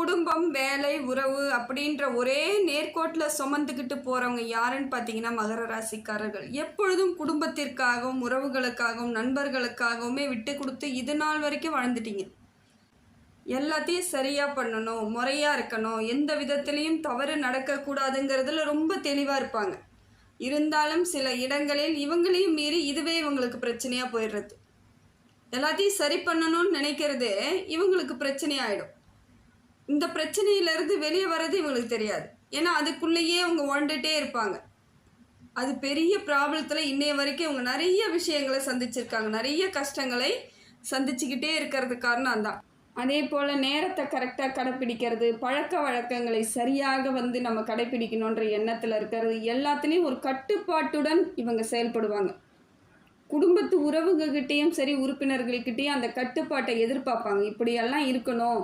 குடும்பம் வேலை உறவு அப்படின்ற ஒரே நேர்கோட்டில் சுமந்துக்கிட்டு போகிறவங்க யாருன்னு பார்த்தீங்கன்னா மகர ராசிக்காரர்கள். எப்பொழுதும் குடும்பத்திற்காகவும் உறவுகளுக்காகவும் நண்பர்களுக்காகவுமே விட்டு கொடுத்து இது நாள் வரைக்கும் வாழ்ந்துட்டீங்க. எல்லாத்தையும் சரியாக பண்ணணும் முறையாக இருக்கணும். எந்த விதத்துலேயும் தவறு நடக்கக்கூடாதுங்கிறதுல ரொம்ப தெளிவாக இருப்பாங்க. இருந்தாலும் சில இடங்களில் இவங்களையும் மீறி இதுவே இவங்களுக்கு பிரச்சனையாக போயிடுறது. எல்லாத்தையும் சரி பண்ணணும்னு நினைக்கிறதே இவங்களுக்கு பிரச்சனையாயிடும். இந்த பிரச்சனையிலேருந்து வெளியே வர்றது இவங்களுக்கு தெரியாது. ஏன்னா அதுக்குள்ளேயே அவங்க வாழ்ந்துகிட்டே இருப்பாங்க. அது பெரிய ப்ராப்ளத்தில் இன்னைய வரைக்கும் இவங்க நிறைய விஷயங்களை சந்திச்சிருக்காங்க. நிறைய கஷ்டங்களை சந்திச்சுக்கிட்டே இருக்கிறது காரணம் தான் அதே போல் நேரத்தை கரெக்டாக கடைப்பிடிக்கிறது பழக்க வழக்கங்களை சரியாக வந்து நம்ம கடைப்பிடிக்கணுன்ற எண்ணத்தில் இருக்கிறது எல்லாத்துலேயும் ஒரு கட்டுப்பாட்டுடன் இவங்க செயல்படுவாங்க. குடும்பத்து உறவுகள்கிட்டேயும் சரி உறுப்பினர்கள்கிட்டேயும் அந்த கட்டுப்பாட்டை எதிர்பார்ப்பாங்க. இப்படியெல்லாம் இருக்கணும்.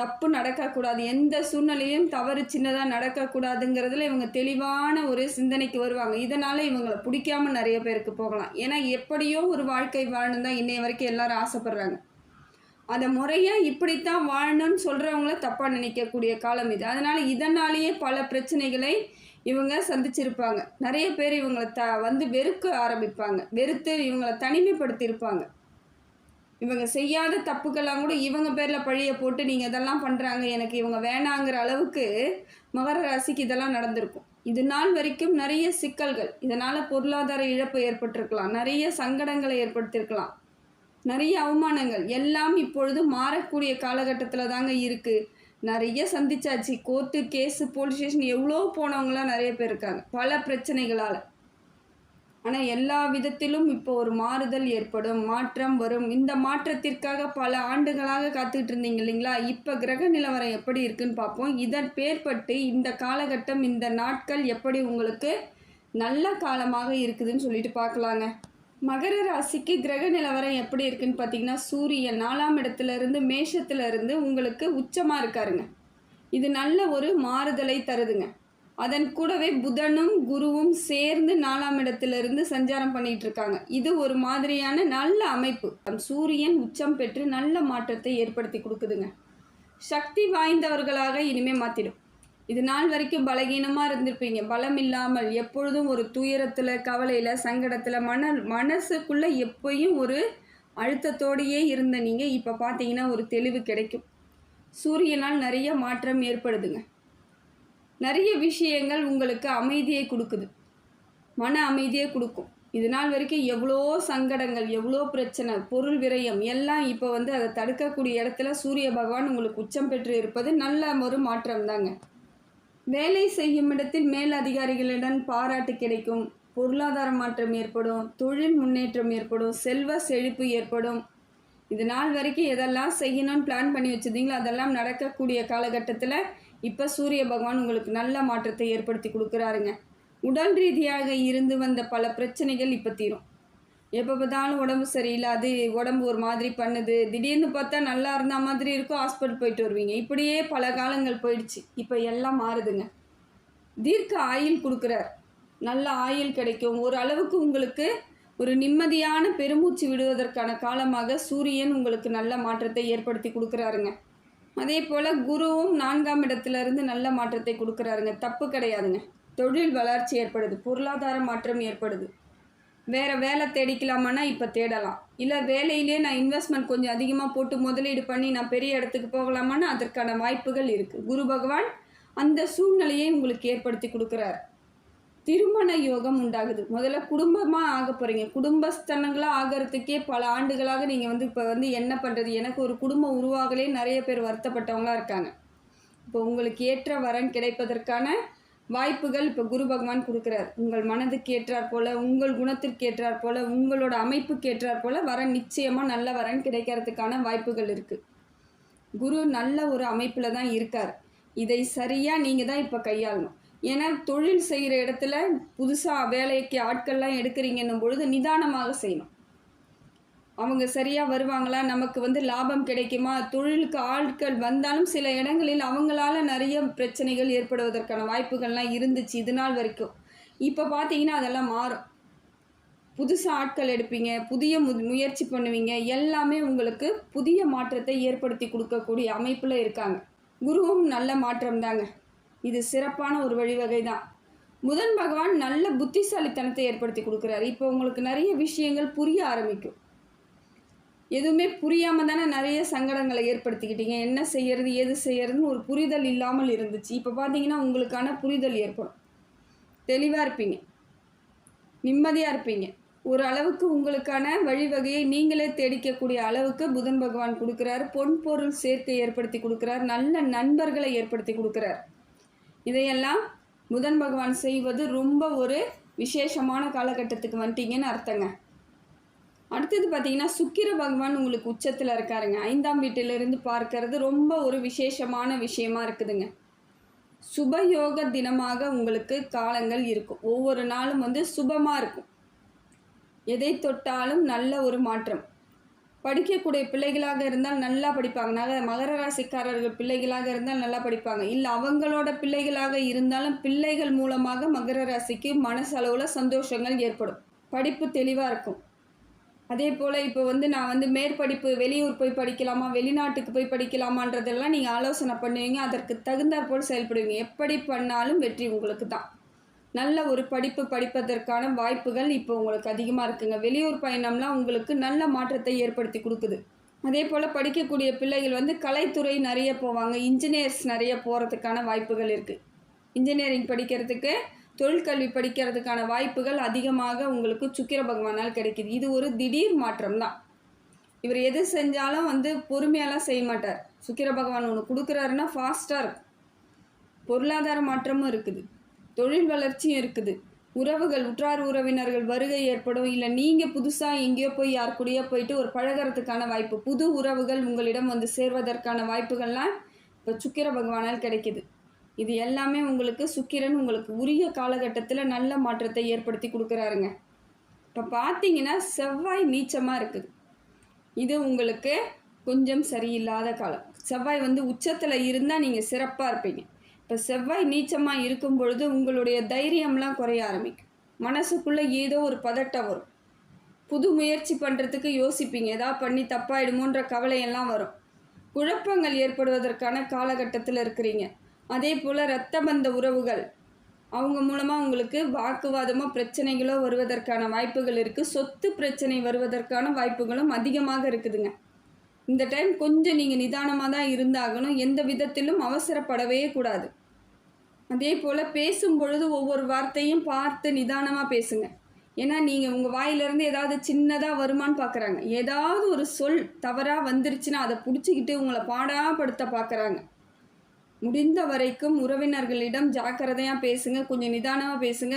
தப்பு நடக்கக்கூடாது. எந்த சூழ்நிலையும் தவறு சின்னதாக நடக்கக்கூடாதுங்கிறதுல இவங்க தெளிவான ஒரு சிந்தனைக்கு வருவாங்க. இதனால் இவங்களை பிடிக்காம நிறைய பேருக்கு போகலாம். ஏன்னா எப்படியோ ஒரு வாழ்க்கை வாழணும் தான் இன்னைய வரைக்கும் எல்லாரும் ஆசைப்படுறாங்க. அதை முறையாக இப்படித்தான் வாழணும்னு சொல்கிறவங்கள தப்பாக நினைக்கக்கூடிய காலம் இது. அதனால் இதனாலேயே பல பிரச்சனைகளை இவங்க சந்திச்சிருப்பாங்க. நிறைய பேர் இவங்களை த வந்து வெறுக்க ஆரம்பிப்பாங்க. வெறுத்து இவங்களை தனிமைப்படுத்தியிருப்பாங்க. இவங்க செய்யாத தப்புக்கெல்லாம் கூட இவங்க பேரில் பழிய போட்டு நீங்கள் இதெல்லாம் பண்ணுறாங்க எனக்கு இவங்க வேணாங்கிற அளவுக்கு மகர ராசிக்கு இதெல்லாம் நடந்திருக்கும். இது நாள் வரைக்கும் நிறைய சிக்கல்கள். இதனால் பொருளாதார இழப்பு ஏற்பட்டிருக்கலாம். நிறைய சங்கடங்களை ஏற்படுத்தியிருக்கலாம் நிறைய அவமானங்கள். எல்லாம் இப்பொழுது மாறக்கூடிய காலகட்டத்தில் தாங்க இருக்குது நிறைய சந்திச்சாச்சு. கோர்ட்டு கேஸு போலீஸ் ஸ்டேஷன் எவ்வளோ போனவங்களாம் நிறைய பேர் இருக்காங்க. பல பிரச்சனைகளால். ஆனால் எல்லா விதத்திலும் இப்போ ஒரு மாறுதல் ஏற்படும் மாற்றம் வரும். இந்த மாற்றத்திற்காக பல ஆண்டுகளாக காத்துக்கிட்டு இருந்தீங்க இல்லைங்களா? இப்போ கிரக நிலவரம் எப்படி இருக்குன்னு பார்ப்போம். இதன் பேர்பட்டு இந்த காலகட்டம் இந்த நாட்கள் எப்படி உங்களுக்கு நல்ல காலமாக இருக்குதுன்னு சொல்லிட்டு பார்க்கலாங்க. மகர ராசிக்கு கிரக நிலவரம் எப்படி இருக்குன்னு பார்த்தீங்கன்னா சூரியன் நாலாம் இடத்துல இருந்து இருந்து உங்களுக்கு உச்சமாக இருக்காருங்க. இது நல்ல ஒரு மாறுதலை தருதுங்க. அதன் கூடவே புதனும் குருவும் சேர்ந்து நாலாம் இடத்துல இருந்து சஞ்சாரம் பண்ணிட்டு இருக்காங்க இது ஒரு மாதிரியான நல்ல அமைப்பு. சூரியன் உச்சம் பெற்று நல்ல மாற்றத்தை ஏற்படுத்தி கொடுக்குதுங்க. சக்தி வாய்ந்தவர்களாக இனிமே மாற்றிடும் இது நாள் வரைக்கும் பலகீனமாக இருந்திருப்பீங்க. பலம் இல்லாமல் எப்பொழுதும் ஒரு துயரத்தில் கவலையில் சங்கடத்தில் மன மனசுக்குள்ளே எப்பயும் ஒரு அழுத்தத்தோடையே இருந்த நீங்கள் இப்போ பார்த்தீங்கன்னா ஒரு தெளிவு கிடைக்கும். சூரியனால் நிறைய மாற்றம் ஏற்படுதுங்க. நிறைய விஷயங்கள் உங்களுக்கு அமைதியை கொடுக்குது. மன அமைதியை கொடுக்கும். இது நாள் வரைக்கும் எவ்வளோ சங்கடங்கள் எவ்வளோ பிரச்சனை பொருள் விரயம் எல்லாம் இப்போ வந்து அதை தடுக்கக்கூடிய இடத்துல சூரிய பகவான் உங்களுக்கு உச்சம் பெற்று இருப்பது நல்ல ஒரு மாற்றம் தாங்க. வேலை செய்யும் இடத்தில் மேல் அதிகாரிகளிடம் பாராட்டு கிடைக்கும். பொருளாதார மாற்றம் ஏற்படும். தொழில் முன்னேற்றம் ஏற்படும். செல்வ செழிப்பு ஏற்படும். இது நாள் வரைக்கும் எதெல்லாம் செய்யணும்னு பிளான் பண்ணி வச்சுருந்தீங்களோ அதெல்லாம் நடக்கக்கூடிய காலகட்டத்தில் இப்போ சூரிய பகவான் உங்களுக்கு நல்ல மாற்றத்தை ஏற்படுத்தி கொடுக்குறாருங்க. உடல் ரீதியாக இருந்து வந்த பல பிரச்சனைகள் இப்போ தீரும். எப்போ பார்த்தாலும் உடம்பு சரியில்லை அது உடம்பு ஒரு மாதிரி பண்ணுது. திடீர்னு பார்த்தா நல்லா இருந்த மாதிரி இருக்கும் ஹாஸ்பிட்டல் போயிட்டு வருவீங்க. இப்படியே பல காலங்கள் போயிடுச்சு. இப்போ எல்லாம் மாறுதுங்க. தீர்க்க ஆயில் கொடுக்குறார். நல்ல ஆயில் கிடைக்கும். ஒரு அளவுக்கு உங்களுக்கு ஒரு நிம்மதியான பெருமூச்சு விடுவதற்கான காலமாக சூரியன் உங்களுக்கு நல்ல மாற்றத்தை ஏற்படுத்தி கொடுக்குறாருங்க. அதே போல் குருவும் நான்காம் இடத்துலேருந்து நல்ல மாற்றத்தை கொடுக்குறாருங்க. தப்பு கிடையாதுங்க. தொழில் வளர்ச்சி ஏற்படுது. பொருளாதார மாற்றம் ஏற்படுது. வேறு வேலை தேடிக்கலாமான்னா இப்போ தேடலாம். இல்லை வேலையிலே நான் இன்வெஸ்ட்மெண்ட் கொஞ்சம் அதிகமாக போட்டு முதலீடு பண்ணி நான் பெரிய இடத்துக்கு போகலாமான்னா அதற்கான வாய்ப்புகள் இருக்குது குரு பகவான் அந்த சூழ்நிலையை உங்களுக்கு ஏற்படுத்தி கொடுக்குறாரு. திருமண யோகம் உண்டாகுது. முதல்ல குடும்பமாக ஆக போகிறீங்க குடும்பஸ்தனங்களாக ஆகிறதுக்கே பல ஆண்டுகளாக நீங்கள் வந்து இப்போ வந்து என்ன பண்ணுறது எனக்கு ஒரு குடும்பம் உருவாகலே நிறைய பேர் வருத்தப்பட்டவங்களாக இருக்காங்க. இப்போ உங்களுக்கு ஏற்ற வரன் கிடைப்பதற்கான வாய்ப்புகள் இப்போ குரு பகவான் கொடுக்குறார். உங்கள் மனதுக்கு ஏற்றாற் போல உங்கள் குணத்திற்கு ஏற்றாற் போல உங்களோட அமைப்புக்கு ஏற்றாற் போல வரன் நிச்சயமாக நல்ல வரன் கிடைக்கிறதுக்கான வாய்ப்புகள் இருக்குது குரு நல்ல ஒரு அமைப்பில் தான் இருக்கார். இதை சரியாக நீங்கள் தான் இப்போ கையாளணும். ஏன்னா தொழில் செய்கிற இடத்துல புதுசாக வேலைக்கு ஆட்கள்லாம் எடுக்கிறீங்கன்னும் பொழுது நிதானமாக செய்யணும். அவங்க சரியாக வருவாங்களா? நமக்கு வந்து லாபம் கிடைக்குமா? தொழிலுக்கு ஆட்கள் வந்தாலும் சில இடங்களில் அவங்களால நிறைய பிரச்சனைகள் ஏற்படுவதற்கான வாய்ப்புகள்லாம் இருந்துச்சு இது நாள் வரைக்கும். இப்போ பார்த்தீங்கன்னா அதெல்லாம் மாறும். புதுசாக ஆட்கள் எடுப்பீங்க புதிய மு முயற்சி பண்ணுவீங்க எல்லாமே உங்களுக்கு புதிய மாற்றத்தை ஏற்படுத்தி கொடுக்கக்கூடிய அமைப்பில் இருக்காங்க. குருவும் நல்ல மாற்றம் தாங்க இது சிறப்பான ஒரு வழிவகை தான் புதன் பகவான் நல்ல புத்திசாலித்தனத்தை ஏற்படுத்தி கொடுக்குறாரு. இப்போ உங்களுக்கு நிறைய விஷயங்கள் புரிய ஆரம்பிக்கும். எதுவுமே புரியாமல் தானே நிறைய சங்கடங்களை ஏற்படுத்திக்கிட்டீங்க. என்ன செய்யறது எது செய்யறதுன்னு ஒரு புரிதல் இல்லாமல் இருந்துச்சு. இப்போ பார்த்தீங்கன்னா உங்களுக்கான புரிதல் ஏற்படும். தெளிவாக இருப்பீங்க. நிம்மதியாக இருப்பீங்க. ஒரு அளவுக்கு உங்களுக்கான வழிவகையை நீங்களே தேடிக்கக்கூடிய அளவுக்கு புதன் பகவான் கொடுக்குறாரு. பொன் பொருள் சேர்க்கை ஏற்படுத்தி கொடுக்குறார். நல்ல நண்பர்களை ஏற்படுத்தி கொடுக்குறார். இதையெல்லாம் புதன் பகவான் செய்வது ரொம்ப ஒரு விசேஷமான காலகட்டத்துக்கு வந்துட்டீங்கன்னு அர்த்தங்க. அடுத்தது பார்த்தீங்கன்னா சுக்கிர பகவான் உங்களுக்கு உச்சத்தில் இருக்காருங்க. ஐந்தாம் வீட்டிலிருந்து பார்க்கறது ரொம்ப ஒரு விசேஷமான விஷயமா இருக்குதுங்க. சுபயோக தினமாக உங்களுக்கு காலங்கள் இருக்கும். ஒவ்வொரு நாளும் வந்து சுபமாக இருக்கும். எதை தொட்டாலும் நல்ல ஒரு மாற்றம். படிக்கக்கூடிய பிள்ளைகளாக இருந்தால் நல்லா படிப்பாங்க. நக மகர ராசிக்காரர்கள் பிள்ளைகளாக இருந்தால் நல்லா படிப்பாங்க. இல்லை அவங்களோட பிள்ளைகளாக இருந்தாலும் பிள்ளைகள் மூலமாக மகர ராசிக்கு மனசளவில் சந்தோஷங்கள் ஏற்படும். படிப்பு தெளிவாக இருக்கும். அதே போல் இப்போ வந்து நான் வந்து மேற்படிப்பு வெளியூர் போய் படிக்கலாமா வெளிநாட்டுக்கு போய் படிக்கலாமான்றதெல்லாம் நீங்கள் ஆலோசனை பண்ணுவீங்க. அதற்கு தகுந்தாற் போல் செயல்படுவீங்க. எப்படி பண்ணாலும் வெற்றி உங்களுக்கு தான் நல்ல ஒரு படிப்பு படிப்பதற்கான வாய்ப்புகள் இப்போ உங்களுக்கு அதிகமாக இருக்குங்க. வெளியூர் பயணம்லாம் உங்களுக்கு நல்ல மாற்றத்தை ஏற்படுத்தி கொடுக்குது. அதே போல் படிக்கக்கூடிய பிள்ளைகள் வந்து கலைத்துறை நிறைய போவாங்க. இன்ஜினியர்ஸ் நிறைய போகிறதுக்கான வாய்ப்புகள் இருக்குது இன்ஜினியரிங் படிக்கிறதுக்கு தொழிற்கல்வி படிக்கிறதுக்கான வாய்ப்புகள் அதிகமாக உங்களுக்கு சுக்கிர பகவானால் கிடைக்குது. இது ஒரு திடீர் மாற்றம் தான் இவர் எது செஞ்சாலும் வந்து பொறுமையெல்லாம் செய்ய மாட்டார். சுக்கிர பகவான் ஒன்று கொடுக்குறாருன்னா ஃபாஸ்ட்டாக இருக்கும். பொருளாதார மாற்றமும் இருக்குது. தொழில் வளர்ச்சியும் இருக்குது. உறவுகள் உற்றார் உறவினர்கள் வருகை ஏற்படும். இல்லை நீங்கள் புதுசாக எங்கேயோ போய் யார் கூடயோ போயிட்டு ஒரு பழகிறதுக்கான வாய்ப்பு. புது உறவுகள் உங்களிடம் வந்து சேர்வதற்கான வாய்ப்புகள்லாம் இப்போ சுக்கிர பகவானால் கிடைக்குது. இது எல்லாமே உங்களுக்கு சுக்கிரன் உங்களுக்கு உரிய காலகட்டத்தில் நல்ல மாற்றத்தை ஏற்படுத்தி கொடுக்குறாருங்க. இப்போ பார்த்தீங்கன்னா செவ்வாய் நீச்சமாக இருக்குது. இது உங்களுக்கு கொஞ்சம் சரியில்லாத காலம். செவ்வாய் வந்து உச்சத்தில் இருந்தால் நீங்கள் சிறப்பாக இருப்பீங்க. இப்போ செவ்வாய் நீச்சமாக இருக்கும் பொழுது உங்களுடைய தைரியம்லாம் குறைய ஆரம்பிக்கும். மனசுக்குள்ளே ஏதோ ஒரு பதட்டம் வரும். புது முயற்சி பண்ணுறதுக்கு யோசிப்பீங்க. ஏதாவது பண்ணி தப்பாயிடுமோன்ற கவலையெல்லாம் வரும். குழப்பங்கள் ஏற்படுவதற்கான காலகட்டத்தில் இருக்கிறீங்க. அதே போல் இரத்த பந்த உறவுகள். அவங்க மூலமாக உங்களுக்கு வாக்குவாதமோ பிரச்சனைகளோ வருவதற்கான வாய்ப்புகள் இருக்குது சொத்து பிரச்சனை வருவதற்கான வாய்ப்புகளும் அதிகமாக இருக்குதுங்க. இந்த டைம் கொஞ்சம் நீங்கள் நிதானமாக தான் இருந்தாகணும். எந்த விதத்திலும் அவசரப்படவே கூடாது. அதே போல் பேசும் பொழுது ஒவ்வொரு வார்த்தையும் பார்த்து நிதானமாக பேசுங்க. ஏன்னா நீங்கள் உங்கள் வாயிலிருந்து ஏதாவது சின்னதாக வருமான்னு பார்க்குறாங்க ஏதாவது ஒரு சொல் தவறாக வந்துருச்சுன்னா அதை பிடிச்சிக்கிட்டு உங்களை பாடாப்படுத்த பார்க்குறாங்க முடிந்த வரைக்கும் உறவினர்களிடம் ஜாக்கிரதையாக பேசுங்க. கொஞ்சம் நிதானமாக பேசுங்க.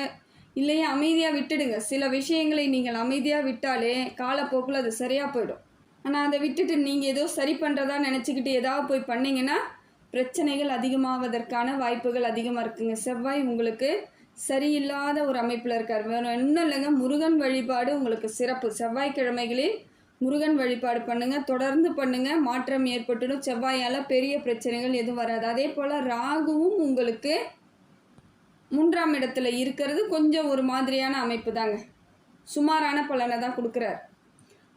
இல்லையே அமைதியாக விட்டுடுங்க. சில விஷயங்களை நீங்கள் அமைதியாக விட்டாலே காலப்போக்கில் அது சரியாக போயிடும். ஆனால் அதை விட்டுட்டு நீங்கள் ஏதோ சரி பண்ணுறதா நினச்சிக்கிட்டு ஏதாவது போய் பண்ணிங்கன்னா பிரச்சனைகள் அதிகமாவதற்கான வாய்ப்புகள் அதிகமாக இருக்குங்க. செவ்வாய் உங்களுக்கு சரியில்லாத ஒரு அமைப்பில் இருக்கார். வேறு இன்னும் இல்லைங்க. முருகன் வழிபாடு உங்களுக்கு சிறப்பு. செவ்வாய்க்கிழமைகளில் முருகன் வழிபாடு பண்ணுங்க. தொடர்ந்து பண்ணுங்க. மாற்றம் ஏற்பட்டுடும். செவ்வாயால் பெரிய பிரச்சனைகள் எதுவும் வராது. அதே போல் ராகுவும் உங்களுக்கு மூன்றாம் இடத்துல இருக்கிறது. கொஞ்சம் ஒரு மாதிரியான அமைப்பு தாங்க சுமாரான பலனை தான் கொடுக்குறாரு.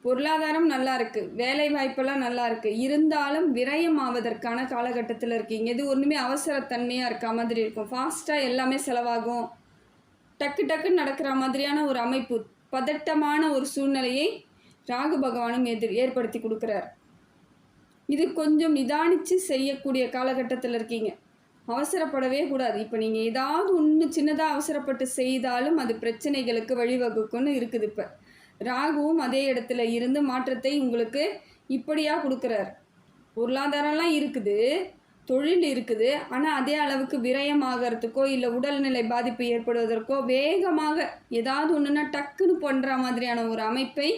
பொருளாதாரம் நல்லா இருக்கு. வேலை வாய்ப்பெல்லாம் நல்லா இருக்கு. இருந்தாலும் விரயம் ஆவதற்கான காலகட்டத்தில் இருக்கீங்க. இது ஒன்றுமே அவசரத்தன்மையாக இருக்க மாதிரி இருக்கும். ஃபாஸ்ட்டாக எல்லாமே செலவாகும். டக்கு டக்குன்னு நடக்கிற மாதிரியான ஒரு அமைப்பு பதட்டமான ஒரு சூழ்நிலையை ராகு பகவானும் எதிர் ஏற்படுத்தி கொடுக்குறார். இது கொஞ்சம் நிதானித்து செய்யக்கூடிய காலகட்டத்தில் இருக்கீங்க. அவசரப்படவே கூடாது. இப்போ நீங்கள் ஏதாவது ஒன்று சின்னதாக அவசரப்பட்டு செய்தாலும் அது பிரச்சனைகளுக்கு வழிவகுக்குன்னு இருக்குது இப்போ. ராகுவும் அதே இடத்துல இருந்து மாற்றத்தை உங்களுக்கு இப்படியாக கொடுக்குறார். பொருளாதாரம்லாம் இருக்குது தொழில் இருக்குது ஆனால் அதே அளவுக்கு விரயம் ஆகிறதுக்கோ இல்லை உடல்நிலை பாதிப்பு ஏற்படுவதற்கோ வேகமாக ஏதாவது ஒன்றுனா டக்குன்னு பண்ணுற மாதிரியான ஒரு அமைப்பை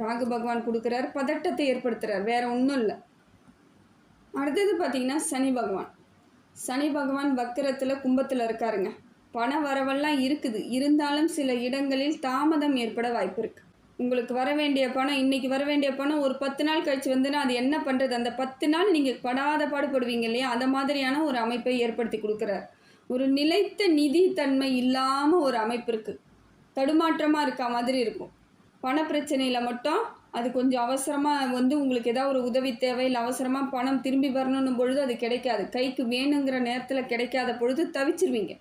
ராகு பகவான் கொடுக்குறார். பதட்டத்தை ஏற்படுத்துகிறார் வேறு ஒன்றும் இல்லை. அடுத்தது பார்த்தீங்கன்னா சனி பகவான். சனி பகவான் வக்கரத்தில் கும்பத்தில் இருக்காருங்க. பண வரவெல்லாம் இருக்குது. இருந்தாலும் சில இடங்களில் தாமதம் ஏற்பட வாய்ப்பு இருக்குது உங்களுக்கு வர வேண்டிய பணம் இன்னைக்கு வர வேண்டிய பணம் ஒரு பத்து நாள் கழிச்சு வந்துன்னா அது என்ன பண்ணுறது அந்த பத்து நாள் நீங்கள் படாத பாடுபடுவீங்க இல்லையா? அந்த மாதிரியான ஒரு அமைப்பை ஏற்படுத்தி கொடுக்குறார். ஒரு நிலைத்த நிதி தன்மை இல்லாமல் ஒரு அமைப்பு இருக்குது தடுமாற்றமாக இருக்க மாதிரி இருக்கும். பண பிரச்சனையில் மட்டும் அது கொஞ்சம் அவசரமாக வந்து உங்களுக்கு ஏதாவது ஒரு உதவி தேவை இல்லை அவசரமாக பணம் திரும்பி வரணுன்னும் பொழுது அது கிடைக்காது. கைக்கு வேணுங்கிற நேரத்தில் கிடைக்காத பொழுது தவிச்சிருவீங்க.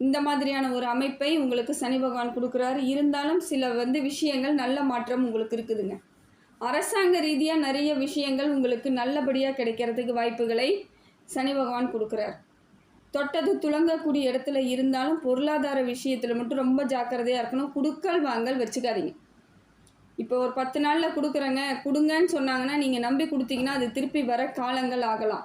இந்த மாதிரியான ஒரு அமைப்பை உங்களுக்கு சனி பகவான் கொடுக்குறாரு. இருந்தாலும் சில வந்து விஷயங்கள் நல்ல மாற்றம் உங்களுக்கு இருக்குதுங்க. அரசாங்க ரீதியாக நிறைய விஷயங்கள் உங்களுக்கு நல்லபடியாக கிடைக்கிறதுக்கு வாய்ப்புகளை சனி பகவான் கொடுக்குறார். தொட்டது துளங்கக்கூடிய இடத்துல இருந்தாலும் பொருளாதார விஷயத்தில் மட்டும் ரொம்ப ஜாக்கிரதையாக இருக்கணும். குடுக்கல் வாங்கல் வச்சுக்காதீங்க. இப்போ ஒரு பத்து நாளில் கொடுக்குறேங்க கொடுங்கன்னு சொன்னாங்கன்னா நீங்கள் நம்பி கொடுத்தீங்கன்னா அது திருப்பி வர காலங்கள் ஆகலாம்.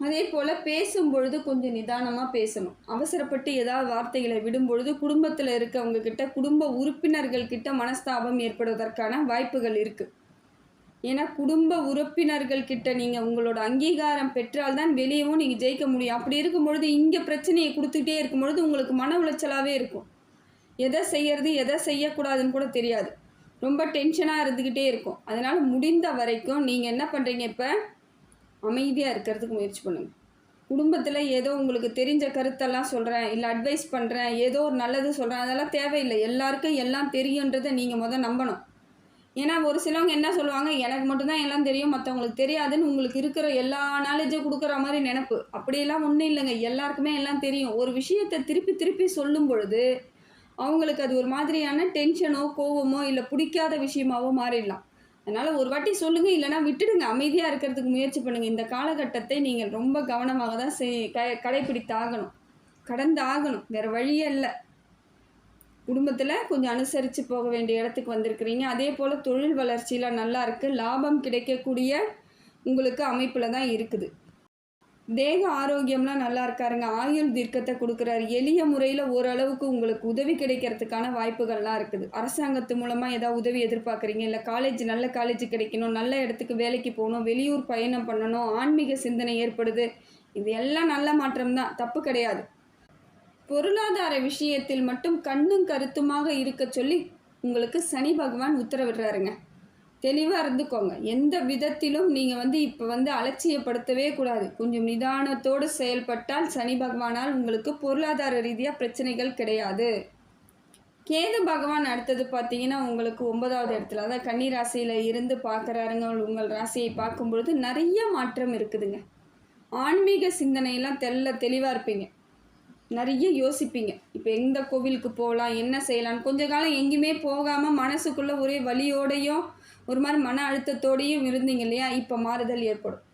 அதே போல் பேசும்பொழுது கொஞ்சம் நிதானமாக பேசணும். அவசரப்பட்டு ஏதாவது வார்த்தைகளை விடும்பொழுது குடும்பத்தில் இருக்கவங்க கிட்ட குடும்ப உறுப்பினர்கள் கிட்ட மனஸ்தாபம் ஏற்படுவதற்கான வாய்ப்புகள் இருக்குது ஏன்னா குடும்ப உறுப்பினர்கள் கிட்ட நீங்கள் உங்களோட அங்கீகாரம் பெற்றால்தான் வெளியவும் நீங்கள் ஜெயிக்க முடியும். அப்படி இருக்கும் பொழுது இங்கே பிரச்சனையை கொடுத்துக்கிட்டே இருக்கும் பொழுது உங்களுக்கு மன உளைச்சலாகவே இருக்கும். எதை செய்யறது எதை செய்யக்கூடாதுன்னு கூட தெரியாது. ரொம்ப டென்ஷனாக இருந்துக்கிட்டே இருக்கும். அதனால் முடிந்த வரைக்கும் நீங்கள் என்ன பண்ணுறீங்க இப்போ? அமைதியாக இருக்கிறதுக்கு முயற்சி பண்ணுங்கள் குடும்பத்தில் ஏதோ உங்களுக்கு தெரிஞ்ச கருத்தெல்லாம் சொல்கிறேன் இல்லை அட்வைஸ் பண்ணுறேன் ஏதோ ஒரு நல்லது சொல்கிறேன் அதெல்லாம் தேவையில்லை. எல்லாருக்கும் எல்லாம் தெரியுன்றதை நீங்கள் முதல் நம்பணும். ஏன்னா ஒரு சிலவங்க என்ன சொல்லுவாங்க எனக்கு மட்டும்தான் எல்லாம் தெரியும் மற்றவங்களுக்கு தெரியாதுன்னு உங்களுக்கு இருக்கிற எல்லா நாலேஜும் கொடுக்குற மாதிரி நினப்பு. அப்படியெல்லாம் ஒன்றும் இல்லைங்க. எல்லாருக்குமே எல்லாம் தெரியும். ஒரு விஷயத்தை திருப்பி திருப்பி சொல்லும் பொழுது அவங்களுக்கு அது ஒரு மாதிரியான டென்ஷனோ கோவமோ இல்லை பிடிக்காத விஷயமாவோ மாறிடலாம். அதனால் ஒரு வாட்டி சொல்லுங்கள் இல்லைனா விட்டுடுங்க. அமைதியாக இருக்கிறதுக்கு முயற்சி பண்ணுங்கள் இந்த காலகட்டத்தை நீங்கள் ரொம்ப கவனமாக தான் செய் க கடைப்பிடித்து ஆகணும் கடந்து ஆகணும். வேறு வழியே இல்லை குடும்பத்தில் கொஞ்சம் அனுசரித்து போக வேண்டிய இடத்துக்கு வந்திருக்கிறீங்க. அதே போல் தொழில் வளர்ச்சியில் நல்லா இருக்குது லாபம் கிடைக்கக்கூடிய உங்களுக்கு அமைப்பில் தான் இருக்குது. தேக ஆரோக்கியம்லாம் நல்லா இருக்காருங்க. ஆயுள் தீர்க்கத்தை கொடுக்குறாரு. எளிய முறையில் ஓரளவுக்கு உங்களுக்கு உதவி கிடைக்கிறதுக்கான வாய்ப்புகள்லாம் இருக்குது. அரசாங்கத்து மூலமாக ஏதாவது உதவி எதிர்பார்க்குறீங்க? இல்லை காலேஜ் நல்ல காலேஜ் கிடைக்கணும் நல்ல இடத்துக்கு வேலைக்கு போகணும் வெளியூர் பயணம் பண்ணணும் ஆன்மீக சிந்தனை ஏற்படுது. இது எல்லாம் நல்ல மாற்றம் தான். தப்பு கிடையாது. பொருளாதார விஷயத்தில் மட்டும் கண்ணும் கருத்துமாக இருக்க சொல்லி உங்களுக்கு சனி பகவான் உத்தரவிடுறாருங்க. தெளிவாக இருந்துக்கோங்க. எந்த விதத்திலும் நீங்கள் வந்து இப்போ வந்து அலட்சியப்படுத்தவே கூடாது. கொஞ்சம் நிதானத்தோடு செயல்பட்டால் சனி பகவானால் உங்களுக்கு பொருளாதார ரீதியாக பிரச்சனைகள் கிடையாது. கேது பகவான் அடுத்தது பார்த்தீங்கன்னா உங்களுக்கு ஒன்பதாவது இடத்துல அதான் கன்னி ராசியில் இருந்து பார்க்குறாருங்க உங்கள் ராசியை பார்க்கும்பொழுது நிறைய மாற்றம் இருக்குதுங்க. ஆன்மீக சிந்தனையெல்லாம் தெல்ல தெளிவாக இருப்பீங்க. நிறைய யோசிப்பீங்க. இப்போ எந்த கோவிலுக்கு போகலாம் என்ன செய்யலாம் கொஞ்ச காலம் எங்கேயுமே போகாமல் மனசுக்குள்ளே ஒரே வலியோடையும் ஒரு மாதிரி மன அழுத்தத்தோடையும் இருந்தீங்க இல்லையா? இப்போ மாறுதல் ஏற்படும்.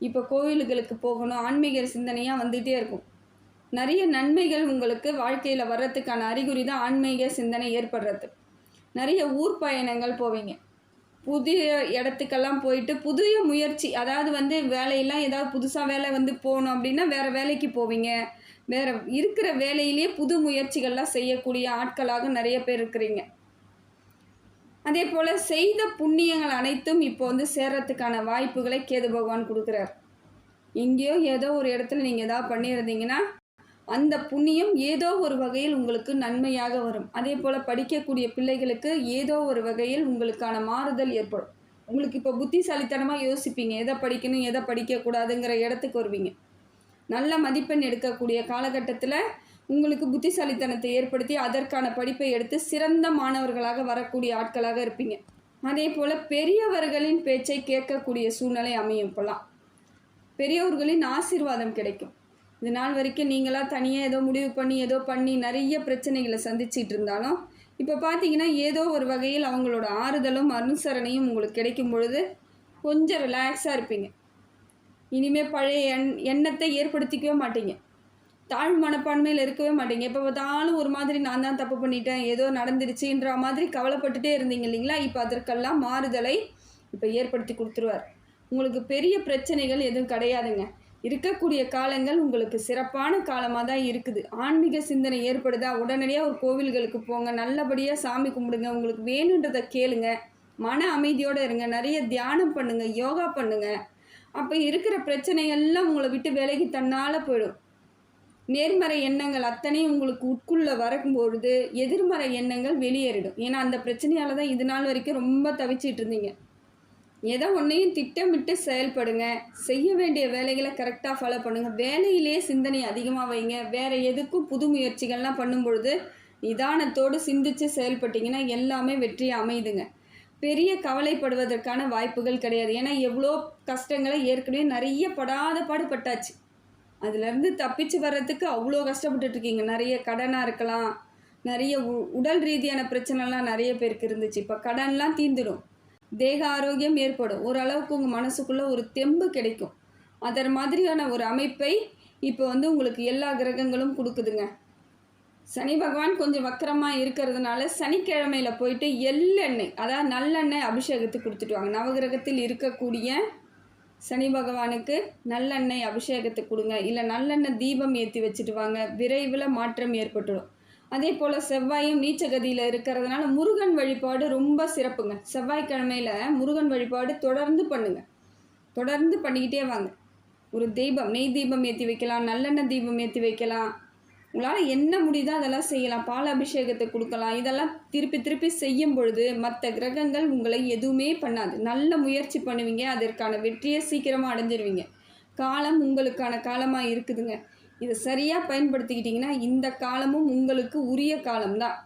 இப்போ கோவில்களுக்கு போகணும் ஆன்மீக சிந்தனையாக வந்துகிட்டே இருக்கும். நிறைய நன்மைகள் உங்களுக்கு வாழ்க்கையில் வர்றதுக்கான அறிகுறி தான் ஆன்மீக சிந்தனை ஏற்படுறது. நிறைய ஊர் பயணங்கள் போவீங்க. புதிய இடத்துக்கெல்லாம் போயிட்டு புதிய முயற்சி அதாவது வந்து வேலையெல்லாம் ஏதாவது புதுசாக வேலை வந்து போகணும் அப்படின்னா வேறு வேலைக்கு போவீங்க. வேறு இருக்கிற வேலையிலேயே புது முயற்சிகள்லாம் செய்யக்கூடிய ஆட்களாக நிறைய பேர் இருக்கிறீங்க. அதே போல் செய்த புண்ணியங்கள் அனைத்தும் இப்போ வந்து சேர்றதுக்கான வாய்ப்புகளை கேது பகவான் கொடுக்குறார். எங்கேயோ ஏதோ ஒரு இடத்துல நீங்கள் ஏதாவது பண்ணியிருந்தீங்கன்னா அந்த புண்ணியம் ஏதோ ஒரு வகையில் உங்களுக்கு நன்மையாக வரும். அதே போல் படிக்கக்கூடிய பிள்ளைகளுக்கு ஏதோ ஒரு வகையில் உங்களுக்கான மாறுதல் ஏற்படும். உங்களுக்கு இப்போ புத்திசாலித்தனமாக யோசிப்பீங்க. எதை படிக்கணும் எதை படிக்கக்கூடாதுங்கிற இடத்துக்கு வருவீங்க. நல்ல மதிப்பெண் எடுக்கக்கூடிய காலகட்டத்தில் உங்களுக்கு புத்திசாலித்தனத்தை ஏற்படுத்தி அதற்கான படிப்பை எடுத்து சிறந்த மாணவர்களாக வரக்கூடிய ஆட்களாக இருப்பீங்க. அதே போல் பெரியவர்களின் பேச்சை கேட்கக்கூடிய சூழ்நிலை அமையும் இப்போல்லாம். பெரியவர்களின் ஆசீர்வாதம் கிடைக்கும். இது நாள் வரைக்கும் நீங்களாக தனியாக ஏதோ முடிவு பண்ணி ஏதோ பண்ணி நிறைய பிரச்சனைகளை சந்திச்சிட்டு இருந்தாலும் இப்போ பார்த்தீங்கன்னா ஏதோ ஒரு வகையில் அவங்களோட ஆறுதலும் அனுசரணையும் உங்களுக்கு கிடைக்கும் பொழுது கொஞ்சம் ரிலாக்ஸாக இருப்பீங்க. இனிமேல் பழைய எண் எண்ணத்தை ஏற்படுத்திக்கவே மாட்டீங்க. தாழ் மனப்பான்மையில் இருக்கவே மாட்டீங்க. எப்போ பார்த்தாலும் ஒரு மாதிரி நான் தான் தப்பு பண்ணிட்டேன் ஏதோ நடந்துருச்சுன்ற மாதிரி கவலைப்பட்டுட்டே இருந்தீங்க இல்லைங்களா? இப்போ அதற்கெல்லாம் மாறுதலை இப்போ ஏற்படுத்தி கொடுத்துருவார். உங்களுக்கு பெரிய பிரச்சனைகள் எதுவும் கிடையாதுங்க. இருக்கக்கூடிய காலங்கள் உங்களுக்கு சிறப்பான காலமாக தான் இருக்குது. ஆன்மீக சிந்தனை ஏற்படுதா? உடனடியாக ஒரு கோவில்களுக்கு போங்க. நல்லபடியாக சாமி கும்பிடுங்க. உங்களுக்கு வேணுன்றதை கேளுங்க. மன அமைதியோடு இருங்க. நிறைய தியானம் பண்ணுங்கள் யோகா பண்ணுங்கள் அப்போ இருக்கிற பிரச்சனையெல்லாம் உங்களை விட்டு விலகி தன்னால் போயிடும். நேர்மறை எண்ணங்கள் அத்தனையும் உங்களுக்கு உட்குள்ளே வரும்பொழுது எதிர்மறை எண்ணங்கள் வெளியேறிடும். ஏன்னா அந்த பிரச்சனையால் தான் இது நாள் வரைக்கும் ரொம்ப தவிச்சிட்டு இருந்தீங்க. எதை ஒன்றையும் திட்டமிட்டு செயல்படுங்க. செய்ய வேண்டிய வேலைகளை கரெக்டாக ஃபாலோ பண்ணுங்கள் வேலையிலே சிந்தனை அதிகமாக வைங்க. வேறு எதுக்கும் புது முயற்சிகள்லாம் பண்ணும்பொழுது நிதானத்தோடு சிந்தித்து செயல்பட்டிங்கன்னா எல்லாமே வெற்றி அமையுதுங்க பெரிய கவலைப்படுவதற்கான வாய்ப்புகள் கிடையாது. ஏன்னா எவ்வளோ கஷ்டங்களை ஏற்கனவே நிறைய படாத பாடுபட்டாச்சு அதுலேருந்து தப்பிச்சு வர்றதுக்கு அவ்வளோ கஷ்டப்பட்டுட்டு இருக்கீங்க நிறைய கடனாக இருக்கலாம். நிறைய உ- உடல் ரீதியான பிரச்சனைலாம் நிறைய பேருக்கு இருந்துச்சு. இப்போ கடன்லாம் தீந்துடும். தேக ஆரோக்கியம் ஏற்படும். ஓரளவுக்கு உங்கள் மனசுக்குள்ளே ஒரு தெம்பு கிடைக்கும். அதர் மாதிரியான ஒரு அமைப்பை இப்போ வந்து உங்களுக்கு எல்லா கிரகங்களும் கொடுக்குதுங்க. சனி பகவான் கொஞ்சம் வக்கரமாக இருக்கிறதுனால சனிக்கிழமையில் போயிட்டு எள்ளெண்ணெய் அதாவது நல்லெண்ணெய் அபிஷேகத்துக்கு கொடுத்துட்டு வாங்க நவகிரகத்தில் இருக்கக்கூடிய சனி பகவானுக்கு நல்லெண்ணெய் அபிஷேகத்தை கொடுங்க. இல்லை நல்லெண்ணெய் தீபம் ஏற்றி வச்சுட்டு வாங்க விரைவில் மாற்றம் ஏற்பட்டுடும். அதே போல் செவ்வாயும் நீச்சகதியில் இருக்கிறதுனால முருகன் வழிபாடு ரொம்ப சிறப்புங்க. செவ்வாய்க்கிழமையில் முருகன் வழிபாடு தொடர்ந்து பண்ணுங்க. தொடர்ந்து பண்ணிக்கிட்டே வாங்க. ஒரு தீபம் நெய் தீபம் ஏற்றி வைக்கலாம் நல்லெண்ணெய் தீபம் ஏற்றி வைக்கலாம். உங்களால் என்ன முடியுதோ அதெல்லாம் செய்யலாம். பால் அபிஷேகத்தை கொடுக்கலாம். இதெல்லாம் திருப்பி திருப்பி செய்யும் பொழுது மற்ற கிரகங்கள் உங்களை எதுவுமே பண்ணாது. நல்ல முயற்சி பண்ணுவீங்க. அதற்கான வெற்றியை சீக்கிரமாக அடைஞ்சிருவீங்க. காலம் உங்களுக்கான காலமாக இருக்குதுங்க. இதை சரியாக பயன்படுத்திக்கிட்டிங்கன்னா இந்த காலமும் உங்களுக்கு உரிய காலம்தான்.